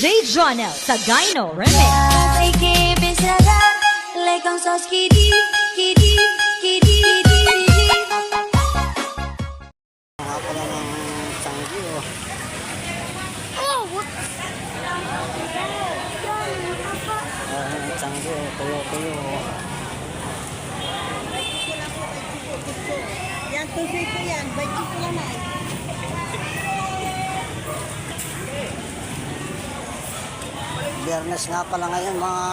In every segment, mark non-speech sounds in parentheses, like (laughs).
DJ Jonel Sagayno Remix. Say que pensará, le con sos kidi, kidi, kidi, kidi. Mga pala ng sanggi oh. Ah, sanggi oh, tuyo-tuyo oh. Yan, tuloy ko yan. Budget ko naman. Biyernes nga pala ngayon mga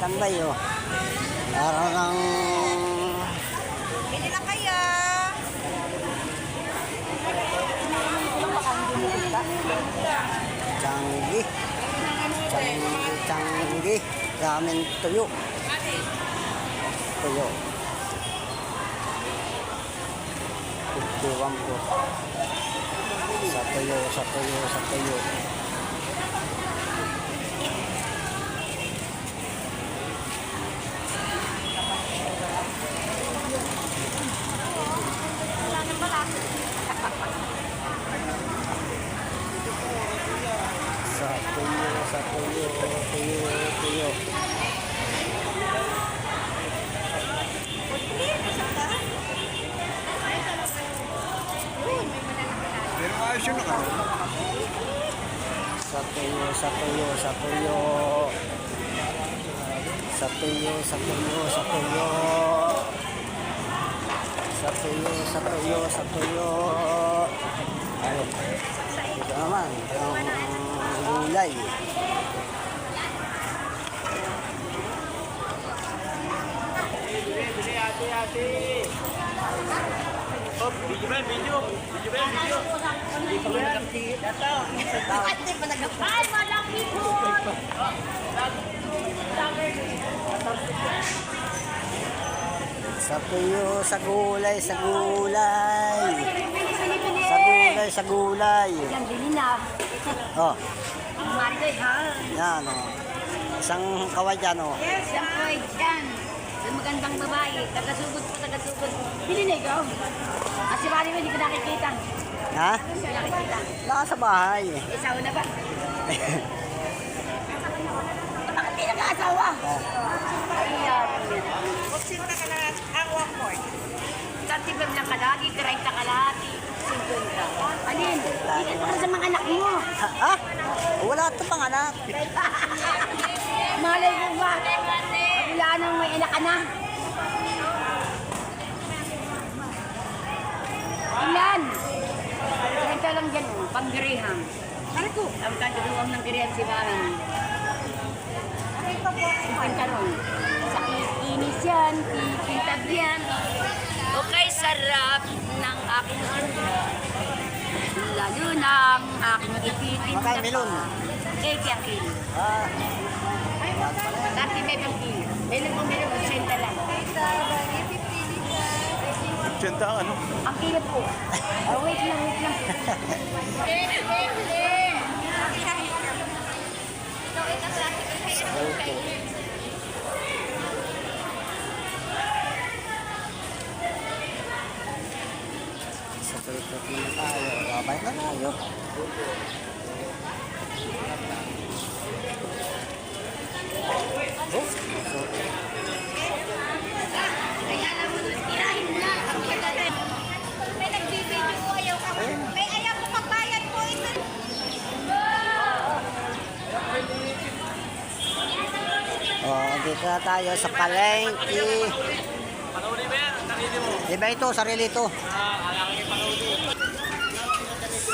tambay oh. Araw ng Bili na kaya. Changi. Changi, changi. Daming tuyo. Tuyo. Iwan po. Sa tuyo, sa tuyo, sa tuyo. Sa tuyo, sa tuyo, tuyo, tuyo. Sa tuyo, sa tuyo, sa tuyo. Sa tuyo, sa tuyo, sa tuyo. Sa tuyo, sa tuyo, sa tuyo. Ayun. Ito naman, ang gulay. Sa tuyo, sa gulay, sa gulay. Sa gulay, sa gulay. Yan, bili na. Oh, Marikoy, ha? yan oh. Isang kaway dyan oh. Yes, yan po, yan. Yung magandang babae. Tagasugod po, tagasugod. Bili na ikaw. Kasi bali mo, hindi ko nakikita. Ha? Naka sa bahay. Isaw na ba? (laughs) Bakit di nag-aasawa? Ayan. Sino na ka na ang one point? Tatibag ng kalagi, 30 kalahati, 50. Alin? Hindi ka sa mga anak mo. Ha? ha? Wala ito pang anak. (laughs) Malay mo ba? Wala nang may anak ka na. Ilan? Ganito lang dyan, oh, panggirihang. Ano ko? Ang kagaluwang ng girihan si Mami. Ang tanong, sa inis yan, tikintab yan. Okay, sarap ng aking Lalo ng aking ititinda. Makain melon. Cake yung kilo. Ah, Dati may pang kilo. May lang bumili, 80 lang. 80 ang ano? Ang kilo po. (laughs) Oh, wait lang, wait lang. sa tuyo na tayo. Babay na tayo. Oh, so, May nagbibideo ko ayaw ka. May ayaw ko magbayad po ito. oh, dito na tayo sa palengke. Di ba ito? Sarili ito.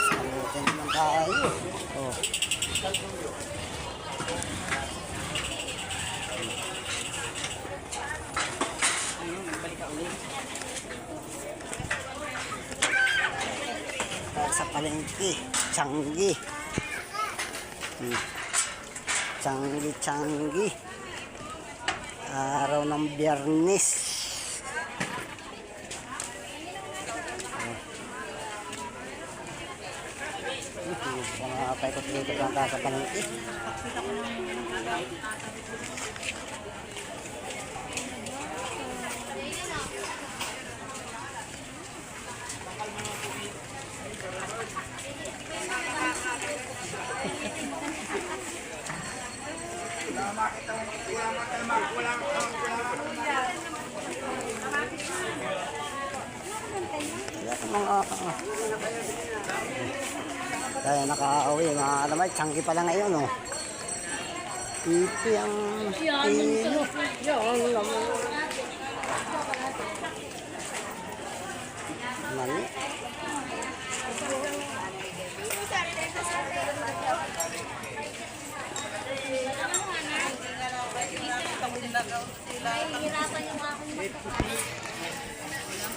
Salutin naman tayo. Oh. Sa palengke. Changi. Hmm. Changi, changi. Araw ng biyernes. Mga paikot dito lang tayo sa palengke. Kaya mga... Kaya nakauwi, mga alamay, tiyanggi pala ngayon, oh. Pipi ang pino. Yan naman. Mali.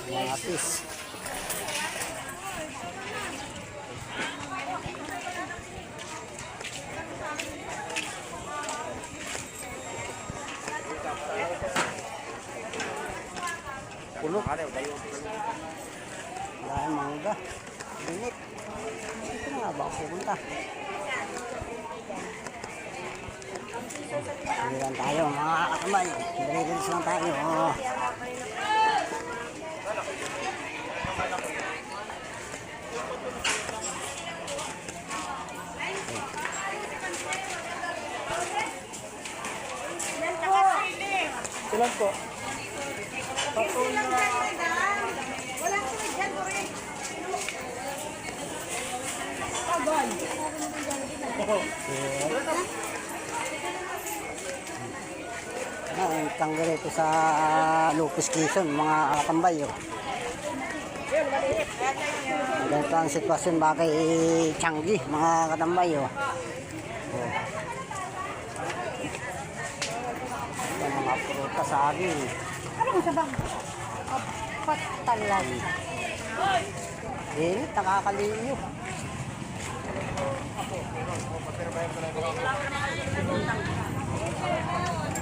Mga pis. Pulo. Dahil mangga. Init. Ito nga ba pupunta? Hindi lang tayo mga kakamay. Dali-dalis lang tayo. Oh. Ilan po? Na, ang tanggal ito sa Lupus Quezon, mga katambay. Oh. Ganito ang sitwasyon ba kay Changi, mga katambay. Oh. Oh. Yan mga pruta sa akin. Anong sabang? Apat talaga. Init, nakakaliyo. Dito naman tayo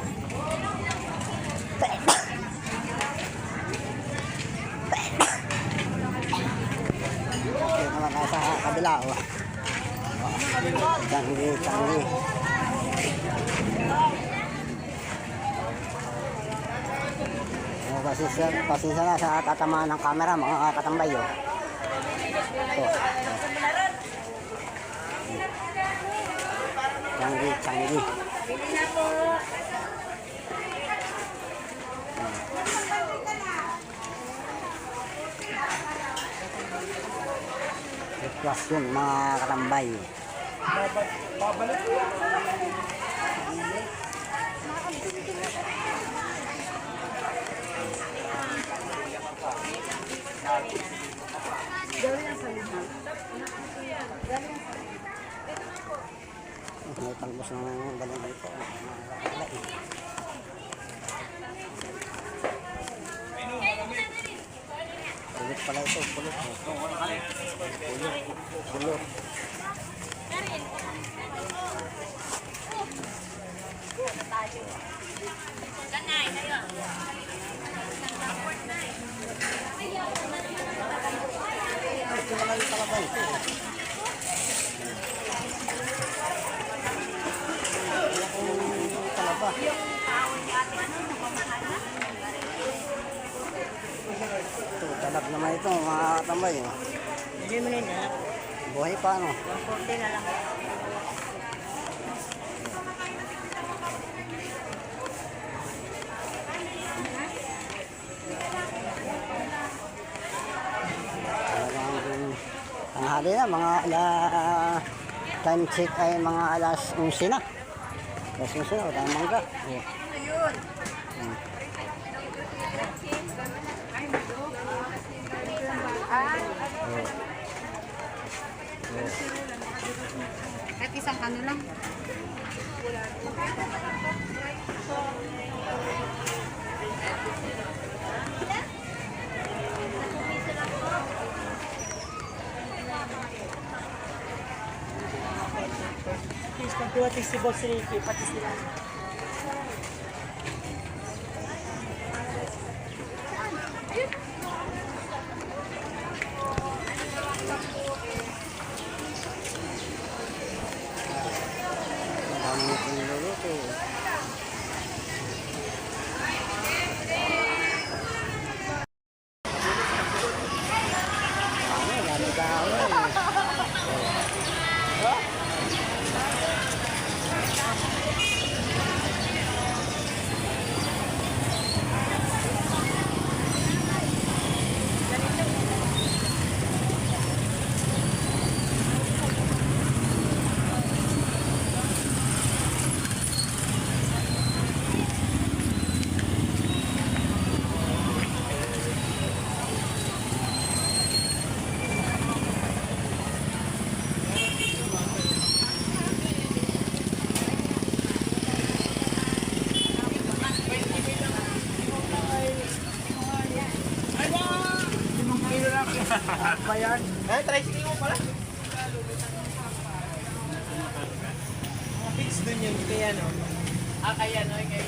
sa kabila. Oh. Oh. Tanggi, tanggi. Oh, pasensya, pasensya na sa tatamaan ng camera mga katambay. Oh. Ito. Tanggi, tanggi. Sitwasyon mga katambay. May talbos ng galing dito. Pulot pala ito, pulot. Pulot, pulot. Ito na lang talaga ito. Yung talaba. Ito, talag naman ito, mga katambay. Hindi mo nila. Buhay pa, ano? 140 na lang. Tanghali na, mga ala... Time check ay mga alas 11 na. Alas 11 na, wala mangga. Oh. Kahit isang ano lang. Please, pagkuha si Boss Ricky, pati sila. about. Ba yan? Eh, tricycle mo pala. Fix dun yun kay ano. Ah, kay ano, kay...